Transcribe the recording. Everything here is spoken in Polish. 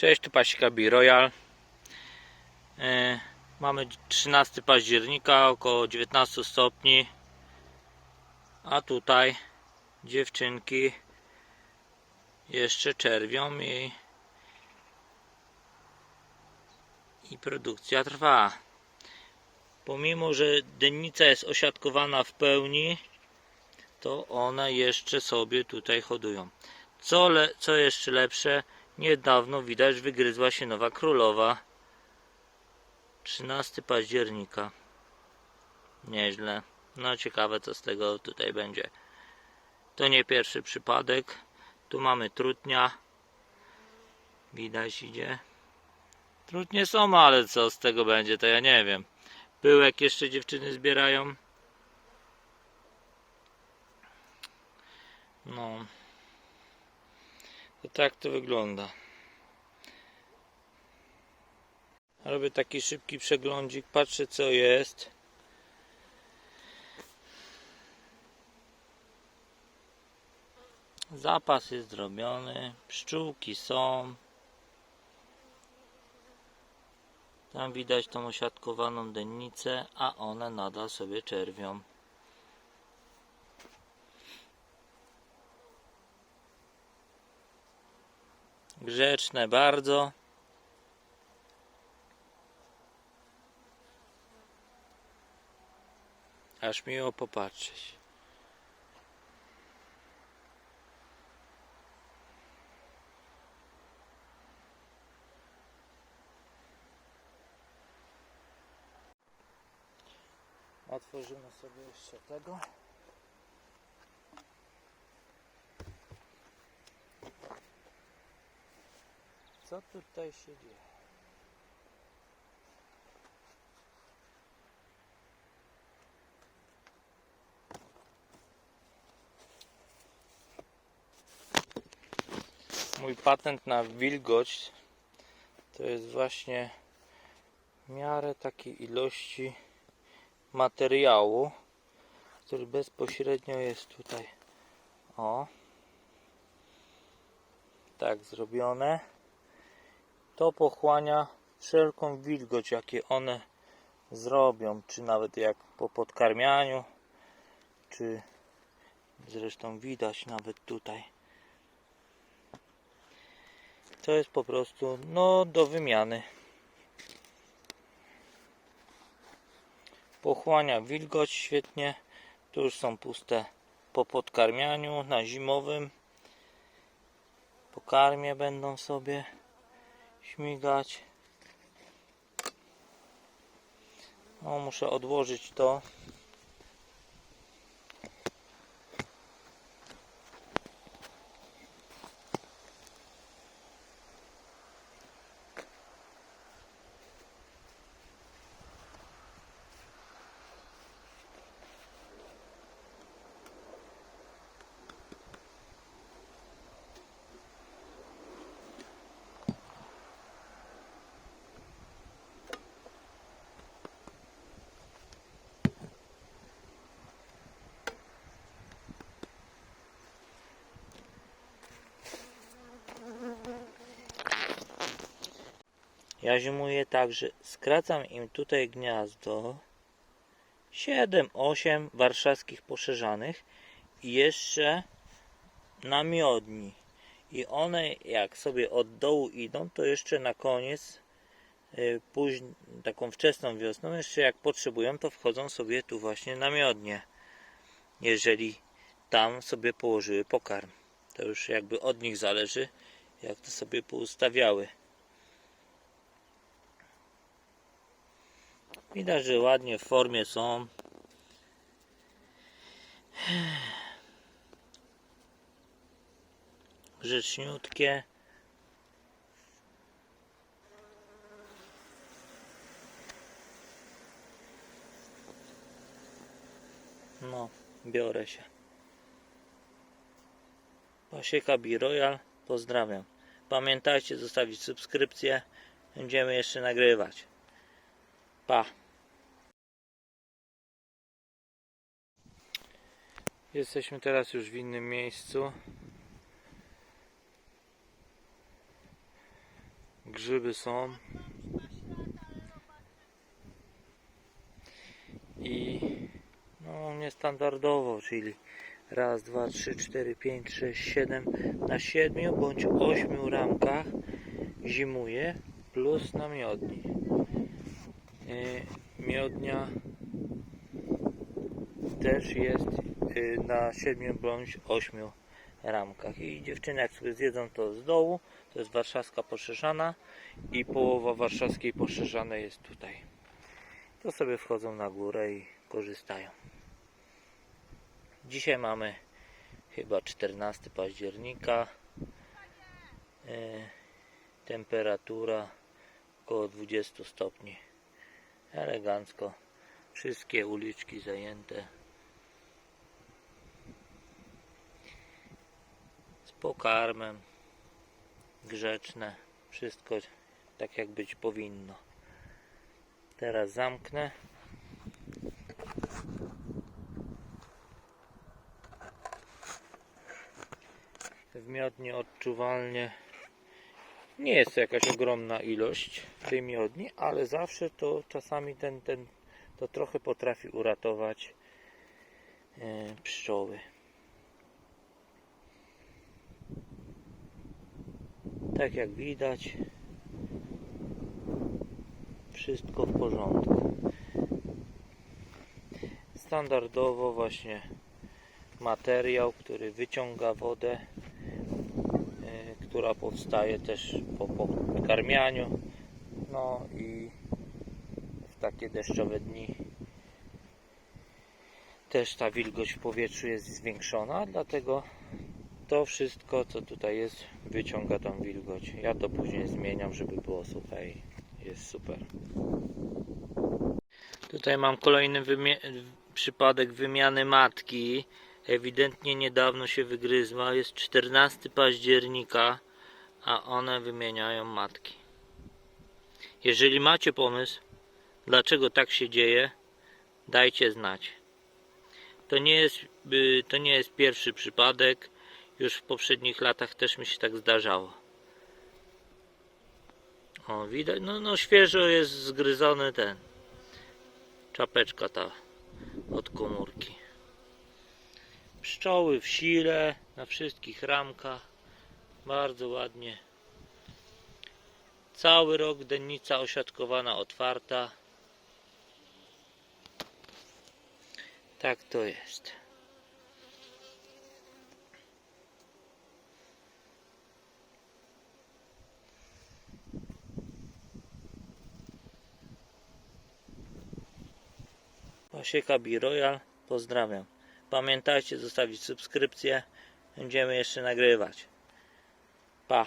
Cześć, tu pasika B Royal. E, mamy 13 października, około 19 stopni. A tutaj dziewczynki jeszcze czerwią i, i produkcja trwa. Pomimo, że dennica jest osiadkowana w pełni, to one jeszcze sobie tutaj hodują. Co, co jeszcze lepsze, niedawno widać wygryzła się nowa królowa. 13 października. Nieźle. No ciekawe co z tego tutaj będzie. To nie pierwszy przypadek. Tu mamy trutnia. Widać idzie. Trutnie są, ale co z tego będzie, to ja nie wiem. Pyłek jeszcze dziewczyny zbierają. No. To tak to wygląda. Robię taki szybki przeglądzik, patrzę co jest. Zapas jest zrobiony, pszczółki są. Tam widać tą osiadkowaną dennicę, a one nadal sobie czerwią. Grzeczne bardzo. Aż miło popatrzeć. Otworzymy sobie jeszcze tego. Co tutaj się dzieje? Mój patent na wilgoć to jest właśnie miarę takiej ilości materiału, który bezpośrednio jest tutaj. O, tak zrobione. To pochłania wszelką wilgoć, jakie one zrobią, czy nawet jak po podkarmianiu, czy zresztą widać nawet tutaj. To jest po prostu no do wymiany. Pochłania wilgoć świetnie. Tu już są puste po podkarmianiu na zimowym. Pokarmie będą sobie śmigać. No, muszę odłożyć to. Ja zimuję tak, że skracam im tutaj gniazdo 7-8 warszawskich poszerzanych i jeszcze namiodni. I one jak sobie od dołu idą, to jeszcze na koniec y, później, taką wczesną wiosną, jeszcze jak potrzebują, to wchodzą sobie tu właśnie namiodnie. Jeżeli tam sobie położyły pokarm. To już jakby od nich zależy, jak to sobie poustawiały. Widać, że ładnie w formie są. Grzeczniutkie. No, biorę się. Pasieka B Royal, pozdrawiam. Pamiętajcie zostawić subskrypcję. Będziemy jeszcze nagrywać. Pa. Jesteśmy teraz już w innym miejscu. Grzyby są. I no niestandardowo, czyli raz, dwa, trzy, cztery, pięć, sześć, siedem na siedmiu bądź ośmiu ramkach zimuje plus na miodni. Yy, Miodnia też jest na siedmiu bądź ośmiu ramkach. I dziewczyny jak sobie zjedzą to z dołu, to jest warszawska poszerzana i połowa warszawskiej poszerzanej jest tutaj. To sobie wchodzą na górę i korzystają. Dzisiaj mamy chyba 14 października. E, temperatura około 20 stopni. Elegancko. Wszystkie uliczki zajęte. Pokarmem. Grzeczne. Wszystko tak jak być powinno. Teraz zamknę. W miodni odczuwalnie nie jest to jakaś ogromna ilość tej miodni, ale zawsze to czasami ten, ten to trochę potrafi uratować e, pszczoły. Tak jak widać, wszystko w porządku. Standardowo właśnie materiał, który wyciąga wodę, e, która powstaje też po podkarmianiu. No i w takie deszczowe dni też ta wilgoć w powietrzu jest zwiększona, dlatego to wszystko co tutaj jest wyciąga tą wilgoć. Ja to później zmieniam, żeby było suche i jest super. Tutaj mam kolejny wymie- przypadek wymiany matki. Ewidentnie niedawno się wygryzła. Jest 14 października, a one wymieniają matki. Jeżeli macie pomysł, dlaczego tak się dzieje, dajcie znać. To nie jest, y, to nie jest pierwszy przypadek. Już w poprzednich latach też mi się tak zdarzało. O, widać, no, no świeżo jest zgryzony ten czapeczka ta od komórki. Pszczoły w sile, na wszystkich ramkach. Bardzo ładnie. Cały rok dennica osiadkowana, otwarta. Tak to jest. Pasieka B-Royal. Pozdrawiam. Pamiętajcie zostawić subskrypcję. Będziemy jeszcze nagrywać. Pa.